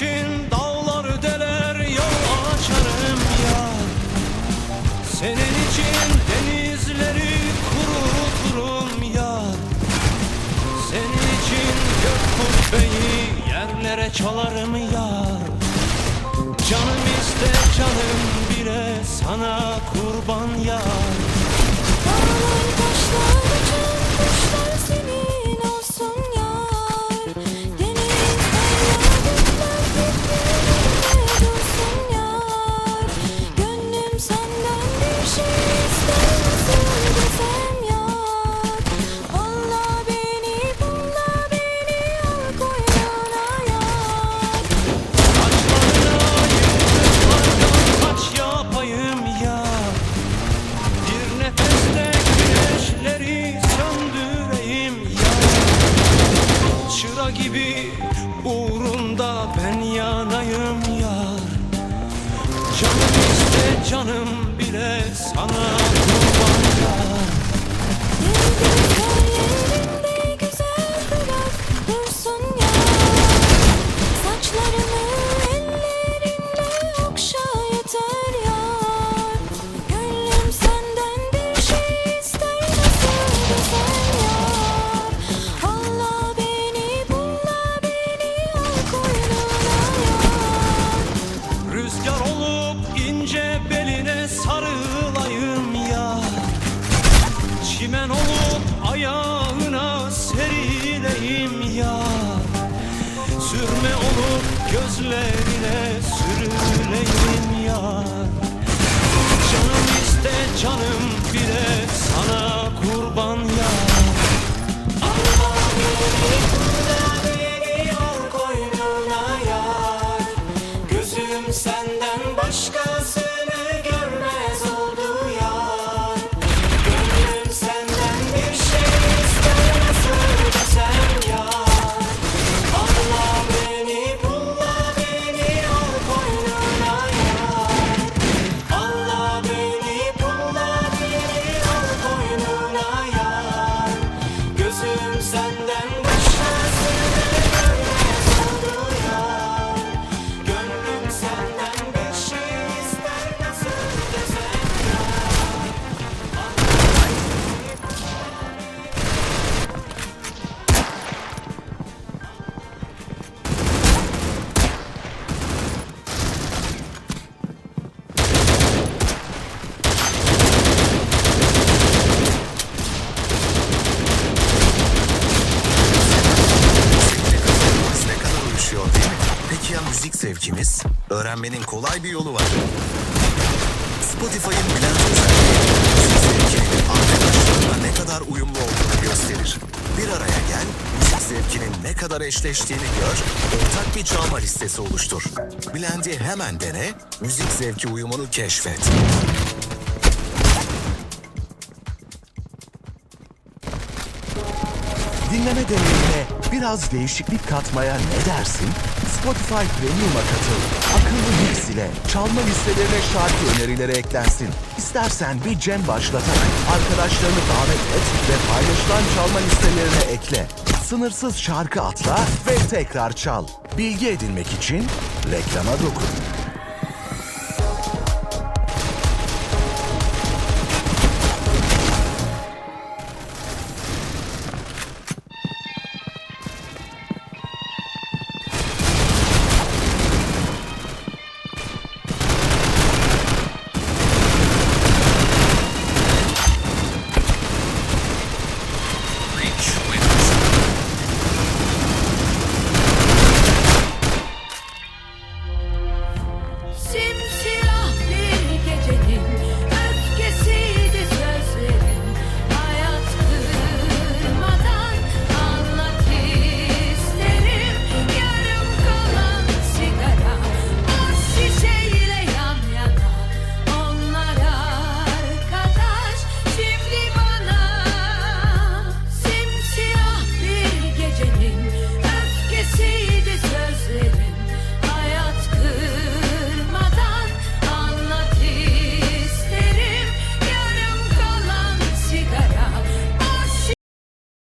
için dağlar deler yol açarım ya. Senin için denizleri kuruturum ya. Senin için gök kubbeyi yerlere çalarım ya. Canım iste canım bile sana kurban yar Gibi uğrunda ben yanayım yar. Canım iste canım bile sana serileyim ya. Sürme olup gözlerine sürüleyim ya. Canım iste canım bile sana Öğrenmenin kolay bir yolu var. Spotify'ın bilen özelliği müzik zevkinin arkadaşlarına ne kadar uyumlu olduğunu gösterir. Bir araya gel, müzik zevkinin ne kadar eşleştiğini gör, ortak bir çalma listesi oluştur. Blend'i hemen dene, müzik zevki uyumunu keşfet. Dinleme deneyimine biraz değişiklik katmaya ne dersin? Spotify Premium'a katıl. Akıllı mix ile çalma listelerine şarkı önerileri eklensin. İstersen bir cem başlatarak arkadaşlarını davet et ve paylaşılan çalma listelerine ekle. Sınırsız şarkı atla ve tekrar çal. Bilgi edinmek için reklama dokun.